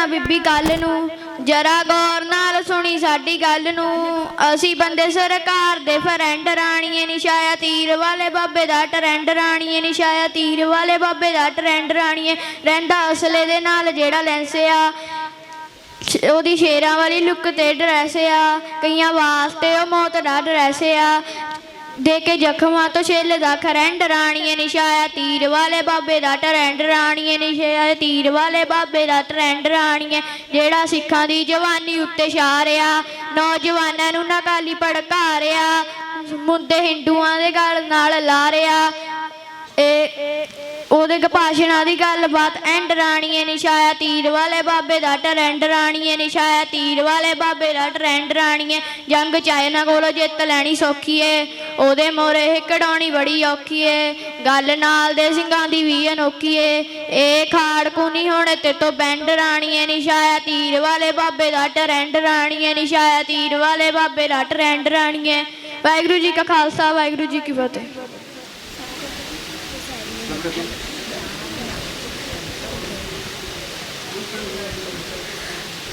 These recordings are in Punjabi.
ਜਾਣਾ ਬੀਬੀ ਕੱਲ ਨੂੰ। ਜਰਾ ਗੌਰ ਨਾਲ ਸੁਣੀ ਸਾਡੀ ਗੱਲ ਨੂੰ। ਅਸੀਂ ਬੰਦੇ ਸਰਕਾਰ ਦੇ ਫਰੈਂਡ ਰਾਣੀਏ ਨਿਸ਼ਾਇਆ ਤੀਰ ਵਾਲੇ ਬਾਬੇ ਦਾ ਟਰੈਂਡ ਰਾਣੀਏ ਨਿਸ਼ਾਇਆ ਤੀਰ ਵਾਲੇ ਬਾਬੇ ਦਾ ਟਰੈਂਡ ਰਾਣੀਏ। ਰਹਿੰਦਾ ਅਸਲੇ ਦੇ ਨਾਲ ਜਿਹੜਾ ਲੈਂਸ ਆ। ਉਹਦੀ ਸ਼ੇਰਾਂ ਵਾਲੀ ਲੁੱਕ ਤੇ ਡਰੈਸ ਆ। ਕਈਆਂ ਵਾਸਤੇ ਉਹ ਮੌਤ ਦਾ ਡਰੈਸ ਆ। ਦੇ ਕੇ ਜ਼ਖਮਾਂ ਤੋਂ ਛਿੱਲ ਦਾ ਖਰੈਂਡ ਰਾਣੀਏ ਨਿਸ਼ਾਇਆ ਤੀਰ ਵਾਲੇ ਬਾਬੇ ਦਾ ਟਰੈਂਡ ਰਾਣੀਏ ਨਿਸ਼ਾਇਆ ਤੀਰ ਵਾਲੇ ਬਾਬੇ ਦਾ ਟਰੈਂਡ ਰਾਣੀਏ, ਜਿਹੜਾ ਸਿੱਖਾਂ ਦੀ ਜਵਾਨੀ ਉੱਤੇ ਛਾਰਿਆ, ਨੌਜਵਾਨਾਂ ਨੂੰ ਨਕਾਲੀ ਭੜਕਾ ਰਿਆ ਮੁੰਡੇ ਹਿੰਦੂਆਂ ਦੇ ਗਲ ਨਾਲ ਲਾ ਰਿਆ ਇਹ ਉਹਦੇ ਭਾਸ਼ਣਾਂ ਦੀ ਗੱਲਬਾਤ, ਐਂਡ ਰਾਣੀਏ ਨਿਸ਼ਾਇਆ ਤੀਰ ਵਾਲੇ ਬਾਬੇ ਦਾ ਟਰੈਂਡ ਰਾਣੀਏ ਨਿਸ਼ਾਇਆ ਤੀਰ ਵਾਲੇ ਬਾਬੇ ਦਾ ਟਰੈਂਡ ਰਾਣੀਏ, ਜੰਗ ਚਾਈਨਾ ਕੋਲੋਂ ਜਿੱਤ ਲੈਣੀ ਸੌਖੀ ਏ। ਉਹਦੇ ਮੋਰੇ ਇਹ ਕਢਾਉਣੀ ਬੜੀ ਔਖੀ ਏ। ਗੱਲ ਨਾਲ ਦੇ ਸਿੰਘਾਂ ਦੀ ਵੀ ਅਨੋਖੀ ਏ। ਇਹ ਖਾੜ ਕੁਨੀ ਹੋਣੇ ਤੇ ਤੋਂ ਬੈਂਡ ਰਾਣੀਏ ਨਿਸ਼ਾਇਆ ਤੀਰ ਵਾਲੇ ਬਾਬੇ ਦਾ ਟਰੈਂਡ ਰਾਣੀਏ ਨਿਸ਼ਾਇਆ ਤੀਰ ਵਾਲੇ ਬਾਬੇ ਦਾ ਟਰੈਂਡ ਰਾਣੀਏ ਵਾਹਿਗੁਰੂ ਜੀ ਕਾ ਖਾਲਸਾ, ਵਾਹਿਗੁਰੂ ਜੀ ਕੀ ਫਤਿਹ।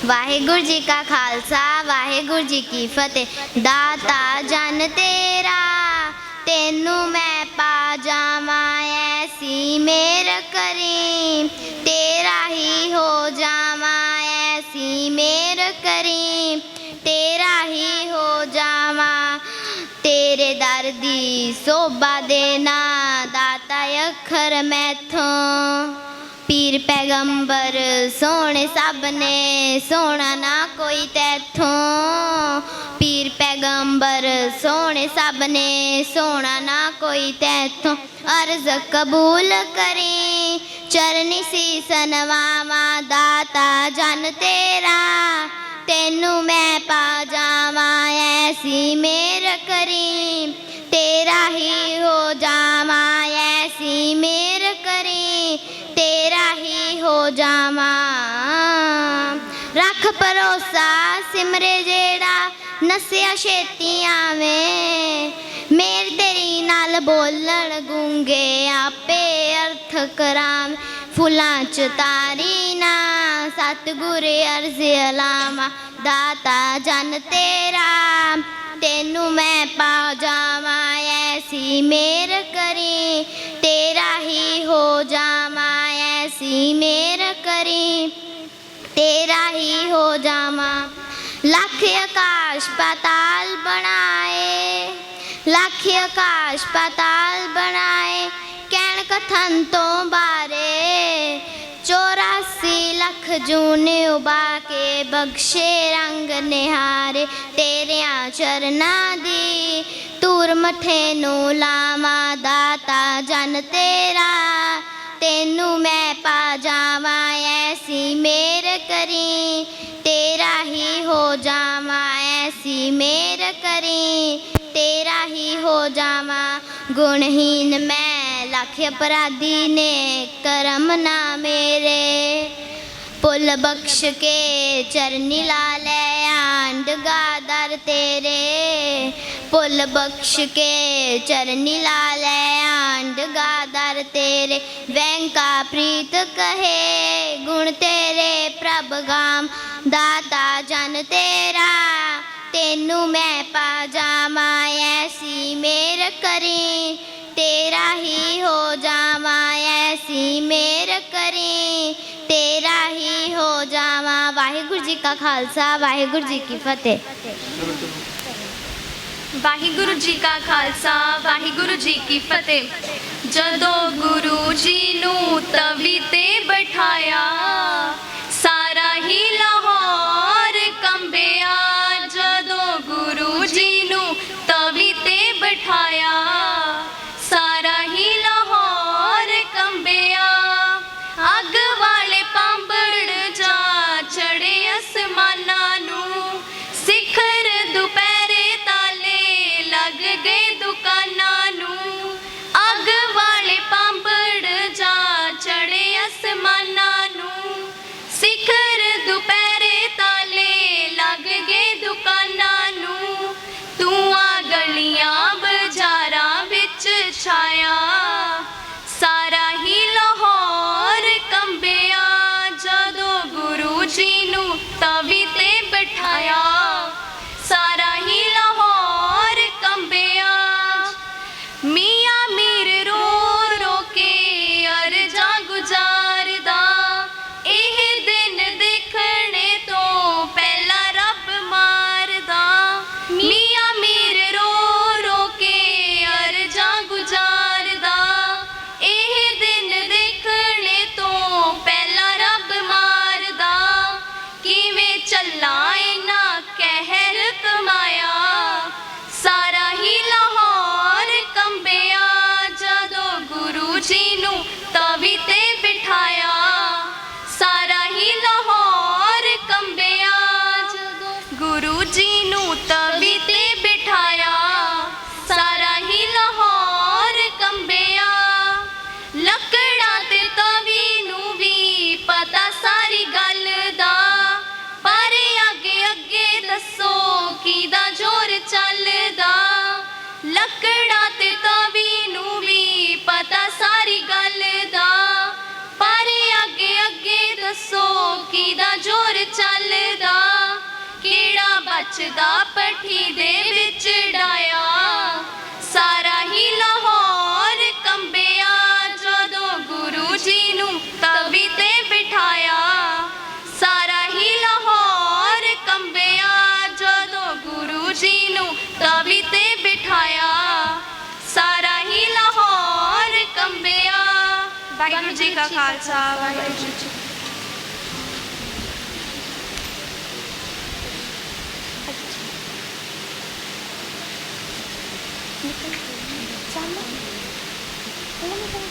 ਵਾਹਿਗੁਰੂ ਜੀ ਕਾ ਖਾਲਸਾ, ਵਾਹਿਗੁਰੂ ਜੀ ਕੀ ਫਤਿਹ। ਦਾਤਾ ਜਨ ਤੇਰਾ, ਤੈਨੂੰ ਮੈਂ ਪਾ ਜਾਵਾਂ, ਐਸੀ ਮੇਰ ਕਰੀ। ਤੇਰਾ ਹੀ ਹੋ ਜਾਵਾਂ, ਐਸੀ ਮੇਰ ਕਰੀ। ਤੇਰਾ ਹੀ ਹੋ ਜਾਵਾਂ, ਤੇਰੇ ਦਰ ਦੀ ਸੋਭਾ ਦੇਣਾ ਦਾਤਾ ਅੱਖਰ ਮੈਥੋਂ। ਪੀਰ ਪੈਗੰਬਰ ਸੋਹਣੇ ਸਭ ਨੇ ਸੋਹਣਾ ਨਾ ਕੋਈ ਤੈਥੋਂ। ਪੀਰ ਪੈਗੰਬਰ ਸੋਹਣੇ ਸਭ ਨੇ ਸੋਹਣਾ ਨਾ ਕੋਈ ਤੈਥੋਂ। ਅਰਜ਼ ਕਬੂਲ ਕਰੀ, ਚਰਨੀ ਸੀਸ ਨਵਾਵਾਂ ਦਾਤਾ ਜਨ ਤੇਰਾ। ਤੈਨੂੰ ਮੈਂ ਪਾ ਜਾਵਾਂ, ਐਸੀ ਮੇਰ ਕਰੀ। ਤੇਰਾ ਹੀ ਹੋ ਜਾਵਾਂ, ਐਸੀ ਮੇਰ ਤੇਰਾ ਹੀ ਹੋ ਜਾਵਾਂ। ਰੱਖ ਭਰੋਸਾ ਸਿਮਰੇ ਜਿਹੜਾ, ਨਸਿਆ ਛੇਤੀ ਆਵੇਂ ਮੇਰ ਤੇਰੀ ਨਾਲ ਬੋਲਣ ਗੂੰਗੇ, ਆਪੇ ਅਰਥ ਕਰਾਂ। ਫੁਲਾਂ ਚ ਤਾਰੀ ਨਾ, ਸਤਿਗੁਰ ਅਰਜ਼ ਅਲਾਮਾ ਦਾਤਾ ਜਨ ਤੇਰਾ, ਤੈਨੂੰ ਮੈਂ ਪਾ ਜਾਵਾਂ। ਐਸੀ ਮੇਰ ਕਰੀ, ਤੇਰਾ ਹੀ ਹੋ ਜਾਵਾਂ ਤੇਰਾ ਹੀ ਹੋ ਜਾਵਾਂ। ਲੱਖ ਆਕਾਸ਼ ਪਾਤਾਲ ਬਣਾਏ। ਲੱਖ ਆਕਾਸ਼ ਪਾਤਾਲ ਬਣਾਏ ਕਹਿਣ ਕਥਨ ਤੋਂ ਬਾਰੇ। 84 ਲੱਖ ਜੂਨ ਉਬਾ ਕੇ ਬਖਸ਼ੇ ਰੰਗ ਨਿਹਾਰੇ ਤੇਰਿਆਂ ਚਰਨਾਂ ਦੀ। ਤੂਰ ਮਠੇ ਨੂੰ ਲਾਵਾਂ ਦਾਤਾ ਜਨ ਤੇਰਾ, ਤੈਨੂੰ ਮੈਂ ਪਾ ਜਾਵਾਂ ਐਸੀ ਮੇਰ ਕਰੀ ਤੇਰਾ ਹੀ ਹੋ ਜਾਵਾਂ ਐਸੀ ਮੇਰ ਕਰੀ ਤੇਰਾ ਹੀ ਹੋ ਜਾਵਾਂ ਗੁਣਹੀਨ ਮੈਂ ਲੱਖ ਅਪਰਾਧੀ ਨੇ ਕਰਮ ਨਾ ਮੇਰੇ ਪੁੱਲ ਬਖਸ਼ ਕੇ ਚਰਨੀ ਲਾ ਲੈ ਆਂਡ ਗਾ ਦਰ ਤੇਰੇ। ਪੁੱਲ ਬਖਸ਼ ਕੇ ਚਰਨੀ ਲਾ ਲੈ ਆਂਡ ਗਾ ਦਰ ਤੇਰੇ। ਵੈਂਕਾ ਪ੍ਰੀਤ ਕਹੇ, ਗੁਣ ਤੇਰੇ ਪ੍ਰਭ ਗਾਮ। ਦਾਤਾ ਜਨ ਤੇਰਾ, ਤੈਨੂੰ ਮੈਂ ਪਾ ਜਾਵਾਂ, ਐਸੀ ਮੇਰ ਕਰੀ। ਜੀ ਕਾ ਖਾਲਸਾ, ਵਾਹਿਗੁਰੂ ਜੀ ਕੀ ਫਤਿਹ। ਵਾਹਿਗੁਰੂ ਜੀ ਕਾ ਖਾਲਸਾ, ਵਾਹਿਗੁਰੂ ਜੀ ਕੀ ਫਤਿਹ। ਜਦੋਂ ਗੁਰੂ ਜੀ ਨੂੰ ਤਵੀ ਤੇ ਬਿਠਾਇਆ ਲੱਕੜਾਂ ਨੂੰ ਵੀ ਪਤਾ ਸਾਰੀ ਗੱਲ ਦਾ। ਪਰ ਅੱਗੇ ਅੱਗੇ ਦੱਸੋ ਕਿਦਾ ਜੋਰ ਚੱਲਦਾ? ਕਿਹੜਾ ਬਚਦਾ ਪੱਠੀ ਦੇ ਵਿੱਚ ਡਾਇਆ? ਵਾਹਿਗੁਰੂ ਜੀ ਕਾ ਖਾਲਸਾ ਵਾਹਿਗੁਰੂ ਜੀ ਕੀ ਫਤਿਹ ਨਿਕਲ ਚੱਲ